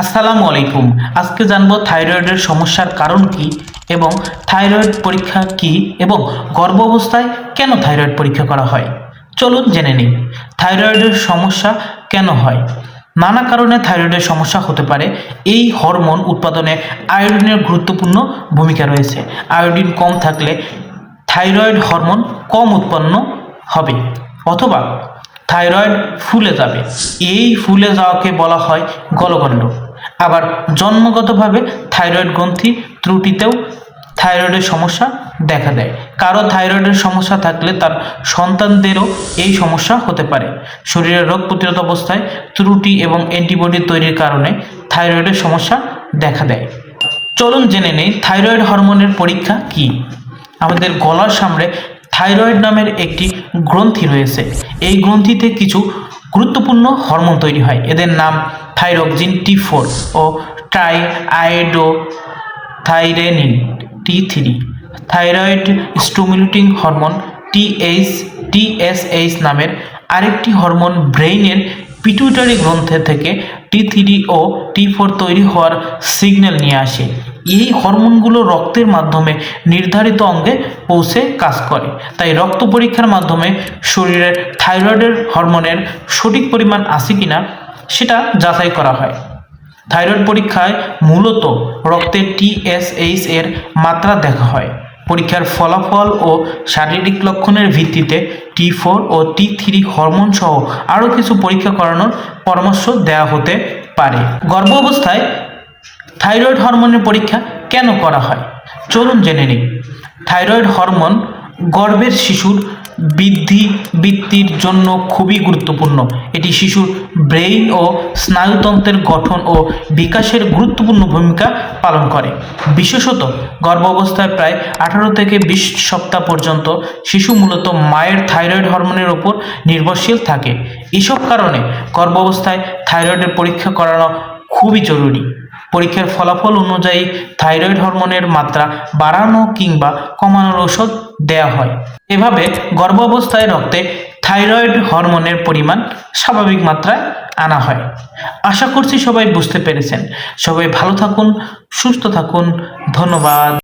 আসসালামু আলাইকুম। আজকে জানব থাইরয়েডের সমস্যার কারণ কি এবং থাইরয়েড পরীক্ষা কি এবং গর্ভ অবস্থায় কেন থাইরয়েড পরীক্ষা করা হয়? চলুন জেনে নিই, থাইরয়েডের সমস্যা কেন হয়? নানা কারণে থাইরয়েডের সমস্যা হতে পারে। এই হরমোন উৎপাদনে আয়োডিনের গুরুত্বপূর্ণ ভূমিকা রয়েছে। আয়োডিন কম থাকলে থাইরয়েড হরমোন কম উৎপন্ন হবে। অথবা থাইরয়েড ফুলে যাবে। এই ফুলে যাওয়াকে বলা হয় গলগণ্ড। আবার জন্মগতভাবে থাইরয়েড গ্রন্থি ত্রুটিতেও থাইরয়েডের সমস্যা দেখা দেয়। কারও থাইরয়েডের সমস্যা থাকলে তার সন্তানদেরও এই সমস্যা হতে পারে। শরীরের রোগ প্রতিরোধ অবস্থায় ত্রুটি এবং অ্যান্টিবডি তৈরির কারণে থাইরয়েডের সমস্যা দেখা দেয়। চলুন জেনে নেই, থাইরয়েড হরমোনের পরীক্ষা কি? আমাদের গলার সামনে থাইরয়েড নামের একটি গ্রন্থি রয়েছে। এই গ্রন্থিতে কিছু গুরুত্বপূর্ণ হরমোন তৈরি হয়। এদের নাম থাইরক্সিন টি ফোর ও triiodothyronine T three. Thyroid stimulating hormone TH TSH নামের আরেকটি হরমোন ব্রেইনের পিটুইটারি গ্রন্থে থেকে টি থ্রি ও টি ফোর তৈরি হওয়ার সিগন্যাল নিয়ে আসে। এই হরমোনগুলো রক্তের মাধ্যমে নির্ধারিত অঙ্গে পৌঁছে কাজ করে। তাই রক্ত পরীক্ষার মাধ্যমে শরীরের থাইরয়েডের হরমোনের সঠিক পরিমাণ আছে কিনা সেটা যাচাই করা হয়। থাইরয়েড পরীক্ষায় মূলত রক্তের টিএসএইচ এর মাত্রা দেখা হয়। পরীক্ষার ফলাফল ও শারীরিক লক্ষণের ভিত্তিতে টি ফোর ও টি থ্রি হরমোন সহ আরও কিছু পরীক্ষা করানোর পরামর্শ দেওয়া হতে পারে। গর্ভ অবস্থায় থাইরয়েড হরমোনের পরীক্ষা কেন করা হয়? চলুন জেনে নিই। থাইরয়েড হরমোন গর্ভের শিশুর বৃদ্ধি বৃত্তির জন্য খুবই গুরুত্বপূর্ণ। এটি শিশুর ব্রেইন ও স্নায়ুতন্ত্রের গঠন ও বিকাশের গুরুত্বপূর্ণ ভূমিকা পালন করে। বিশেষত গর্ভ অবস্থায় প্রায় আঠারো থেকে বিশ সপ্তাহ পর্যন্ত শিশু মূলত মায়ের থাইরয়েড হরমোনের ওপর নির্ভরশীল থাকে। এসব কারণে গর্ভ অবস্থায় থাইরয়েডের পরীক্ষা করানো খুবই জরুরি। পরীক্ষার ফলাফল অনুযায়ী থাইরয়েড হরমোনের মাত্রা বাড়ানো কিংবা কমানোর ওষুধ দেয়া হয়। এভাবে গর্ভাবস্থায় রক্তে থাইরয়েড হরমোনের পরিমাণ স্বাভাবিক মাত্রায় আনা হয়। আশা করছি সবাই বুঝতে পেরেছেন। সবাই ভালো থাকুন, সুস্থ থাকুন। ধন্যবাদ।